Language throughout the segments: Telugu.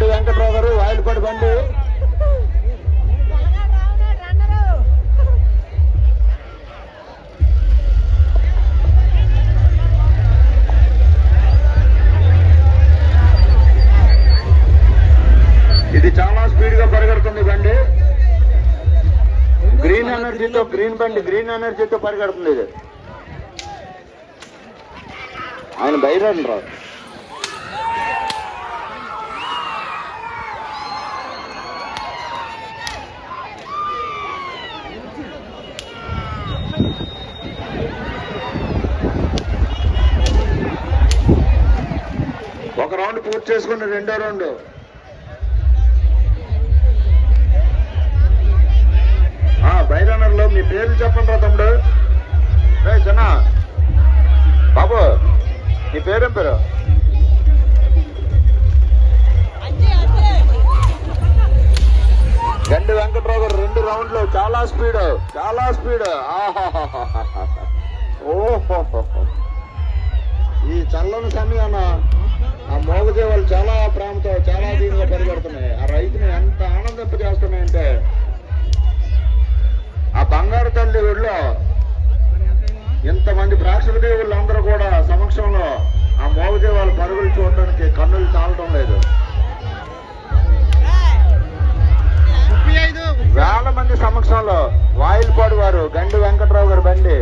బండి వెంకట్రావు గారు వాయిల్పాడు బండి. ఇది చాలా స్పీడ్గా పరిగెడుతుంది బండి. గ్రీన్ ఎనర్జీతో గ్రీన్ బండి గ్రీన్ ఎనర్జీతో పరిగెడుతుంది ఇది. ఆయన బయట రాదు రౌండ్ పూర్తి చేసుకుని రెండో రౌండ్. ఆ లో మీ పేర్లు చెప్పండి రా తమ్ముడు. రే చిన్న బాబు నీ పేరేం పేరు? గండి వెంకట్రావు గారు రెండు రౌండ్లు. చాలా స్పీడ్ చాలా స్పీడ్. ఓహో ఈ చల్లని సమయాన ఆ మోగజీవాలు చాలా ప్రేమతో చాలా దీనిగా పరిగెడుతున్నాయి. ఆ రైతుని ఎంత ఆనందింపజేస్తున్నాయంటే ఆ బంగారు తల్లి ఊళ్ళో ఇంతమంది ప్రేక్షక దేవుళ్ళు అందరూ కూడా సమక్షంలో ఆ మోగజీవాల పరుగులు చూడడానికి కన్నులు చాలటం లేదు. వేల మంది సమక్షంలో వాయిల్పాడు వారు గండి వెంకట్రావు గారి బండి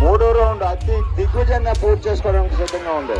మూడో రౌండ్ అతి దిగ్విజయంగా పూర్తి చేసుకోవడానికి సిద్ధంగా ఉంది.